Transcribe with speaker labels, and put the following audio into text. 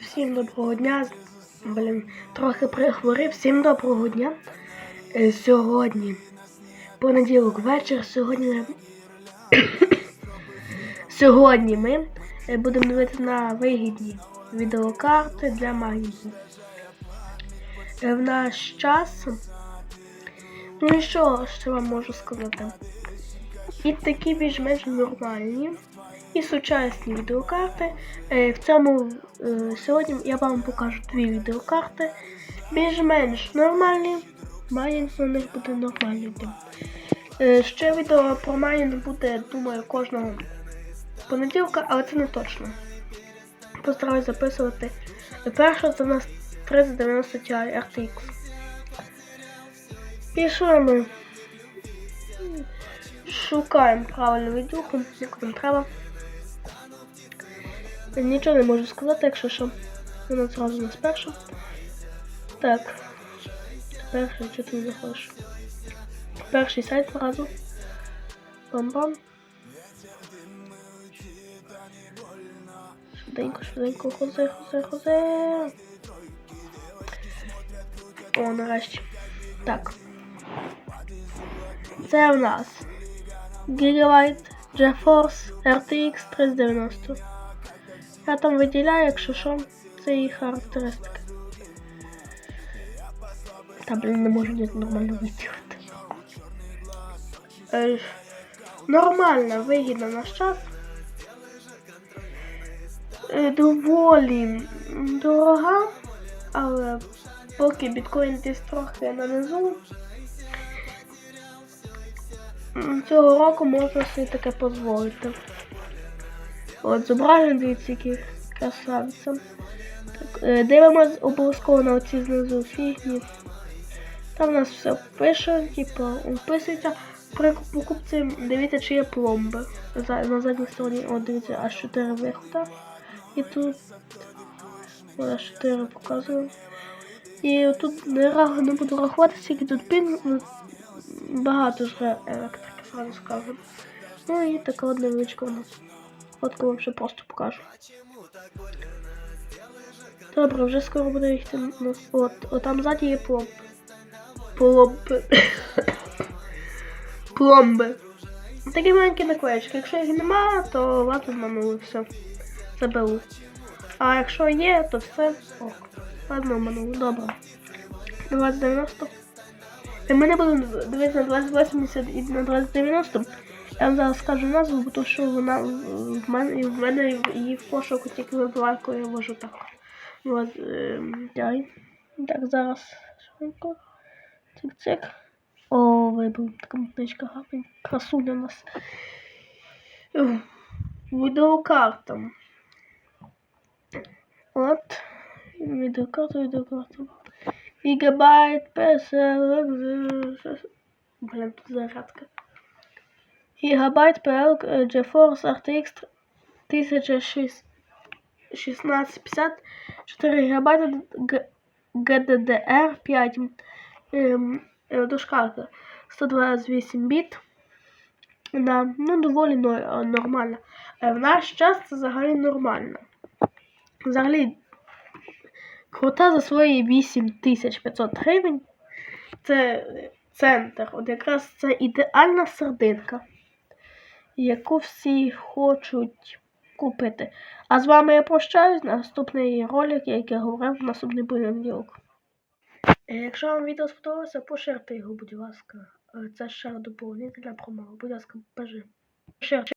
Speaker 1: Всім доброго дня. Блін, трохи прихворів. Всім доброго дня. Е, Сьогодні понеділок вечір. Сьогодні Сьогодні ми е, будемо дивитися на вигідні відеокарти для магазину. Е, В наш час. Ну і що ще вам можу сказати? І такі більш-менш нормальні і сучасні відеокарти. Е, В цьому е, сьогодні я вам покажу дві відеокарти. Більш-менш нормальні. Майнінг на них буде нормальний. Е, Ще відео про майнінг буде, думаю, кожного понеділка, але це не точно. Постараюсь записувати. Перше це у нас 3090 Ti RTX. І що ми? Шукаємо правильну відюху, яку нам треба. Нічого не можу сказати, якщо що. Вона зразу у нас перша. Так. Перший, що ти не заходиш? Перший сайт зразу. Бам-бам. Швиденько, швиденько, хозе, хозе, хозе. О, нарешті. Так. Це в нас Gigabyte GeForce RTX 390. Я там виділяю, якщо що, це її характеристики. Та, блін, не можу нормально виділити. Е, нормальна, вигідна наш час. Е, доволі дорога, але поки біткоін десь трохи нанизу. Цього року можна собі таке дозволити. От, зображення, дивіться, які красавця. Так, е, дивимось обов'язково на оці знизу фігні. Там у нас все пише, типу, вписується. При покупці дивіться, чи є пломби. На задній стороні, от дивіться, аж 4 виходи. І тут аж 4 показую. І тут не, не буду рахувати, скільки тут пін. ну, Багато ж електрики, сразу скажу. Ну і така от невеличка у нас. Фотку вам ще просто покажу. Добре, вже скоро буде їхати. Ну, от, от там ззаді є пломб. Пломби. Пломби. Такі маленькі наклеєчки. Якщо їх нема, то ладно манули, все. Забили. А якщо є, то все. Ок. Ладно, манули. Добре. 2090. І ми не будемо дивитися на 2080 і на 2090. Я зараз скажу назву, бо то що вона в мене, і в мене її в пошуку тільки вибиваю, я ввожу так. От, ем, дай. Так, зараз. Швидко. Цик-цик. О, вибив. Така книжка гарна. Красуня у нас. Відеокарта. От. Відеокарта, відеокарта. Гігабайт, PSL. Блин, тут зарядка. Гігабайт PL е, GeForce RTX 1650, 4 гігабайта GDDR5 ем, е, дошкарка 128 біт. Да, ну, доволі но- нормально. Е, В наш час це взагалі нормально. Взагалі крута за свої 8500 гривень. Це центр. От якраз це ідеальна сердинка, яку всі хочуть купити. А з вами я прощаюсь. Наступний ролик, як я говорив, наступний понеділок. Е, Якщо вам відео сподобалося, поширте його, будь ласка. Е, Це ще доповнительна промова. Будь ласка. Поширте.